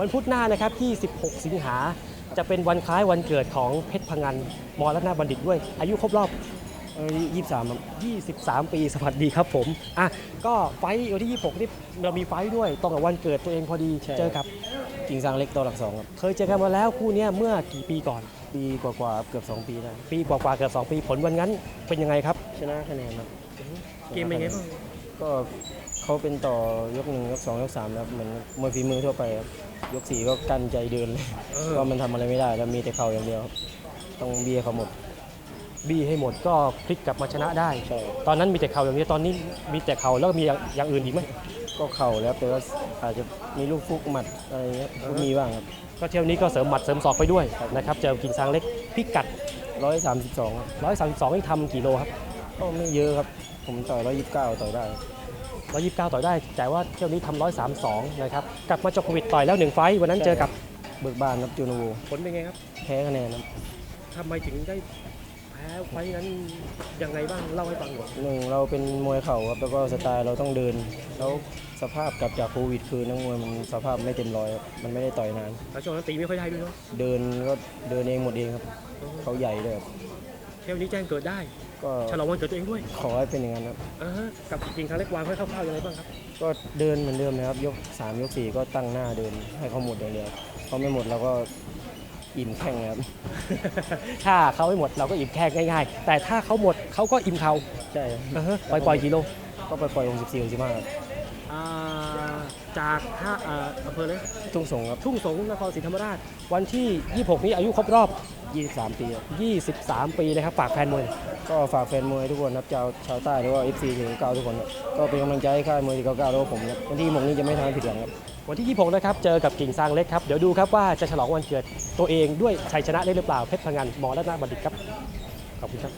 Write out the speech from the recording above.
วันพุธหน้านะครับที่ 16 สิงหาจะเป็นวันคล้ายวันเกิดของเพชรพังงันมรณบัณฑิตด้วย อายุครบรอบเอ้ยยี่สิบสามครับ23ปีสวัสดีครับผมอะก็ไฟท์วันที่26นี่เรามีไฟท์ด้วยตรงกับวันเกิดตัวเองพอดีใช่เจอกับกิ่งซางเล็กตัวหลักสองครับเคยเจอกันมาแล้วคู่เนี้ยเมื่อกี่ปีก่อน ปีกว่าๆครับเกือบ 2 ปีได้ปีกว่าๆเกือบ 2 ปีผลวันนั้นเป็นยังไงครับ ชนะคะแนนครับเกมเป็นไงบ้าง ก็เขาเป็นต่อยกหนึ่งยกสองยกสามครับเหมือนมวยฝีมือทั่วไปครับยกสี่ก็กั้นใจเดินเลยก็มันทำอะไรไม่ได้แล้วมีแต่เข่าอย่างเดียวครับต้องเบียร์เขาหมดบี้ให้หมดก็พลิกกลับมาชนะได้ ใช่ตอนนั้นมีแต่เข่าอย่างนี้ตอนนี้มีแต่เข่าแล้วมีอย่างอย่างอื่นอีกไหมก็เข่าแล้วแต่ว่าอาจจะมีลูกฟุกหมัดอะไรเงี้ยก็มีบ้างครับ ก็เที่ยวนี้ก็เสริมหมัดเสริมศอกไปด้วยนะครับเจอกิ่งซางเล็กพิกัดร้อยสามสิบสองครับ132นี่ทำกี่โลครับ ก็ไม่เยอะครับ ผมต่อยร้อยยี่สิบเก้าต่อยได้ 129 ต่อยได้ แต่ว่าเที่ยวนี้ทำ132 นะครับ กลับมาจบโควิดต่อยแล้วหนึ่งไฟท์วันนั้นเจอกับเบิกบานครับจูนโวผลเป็นไงครับแพ้คะแนนครับทำไมถึงได้แพ้ไฟท์นั้นยังไงบ้างเล่าให้ฟังหน่อยหนึ่งเราเป็นมวยเข่าครับแล้วก็สไตล์เราต้องเดิน แล้วสภาพกลับจากโควิด คือนักมวยมันสภาพไม่เต็มร้อยครับมันไม่ได้ต่อยนาน แล้วช่วงนั้นตีไม่ค่อยได้ด้วยเนาะเดินก็เดินเองหมดเองครับ เขาใหญ่ด้วยครับเที่ยวนี้แจ้งเกิดได้ ก็ฉลองวันเกิดตัวเองด้วยขอให้เป็นอย่างนั้นครับ อ่าฮะกับกิ่งซางเล็กวางไว้คร่าวๆยังไงบ้างครับ ก็เดินเหมือนเดิมนะครับ ยกสามยกสี่ก็ตั้งหน้าเดินให้เขาหมดอย่างเดียวเขาไม่หมดเราก็อิ่มแข่งครับ ถ้าเขาไม่หมดเราก็อิ่มแค่ง่ายๆ แต่ถ้าเขาหมดเขาก็อิ่มเขาใช่อ่าฮะปล่อยปล่อยกิโลก็ไปปล่อย64 65ครับอ่าจากห้าอ่าอำเภอเลยทุ่งสงครับทุ่งสงนครศรีธรรมราช วันที่ 26 นี้อายุครบรอบ 23 ปีครับ23 ปีนะครับฝากแฟนมวยหน่อยก็ฝากแฟนมวยทุกคนครับชาวชาวใต้หรือว่า FC ถึงเก้าทุกคนครับก็เป็นกำลังใจให้ค่ายมวยที่เก้าเก้าแล้วก็ผมครับวันที่หกนี้จะไม่ทำให้ผิดหวังครับวันที่ 26 นะครับ เจอกับกิ่งซางเล็กครับ เดี๋ยวดูครับว่าจะฉลองวันเกิดตัวเองด้วยชัยชนะได้หรือเปล่าเพชรพังงันมอและนาบัณฑิตครับ ขอบคุณครับ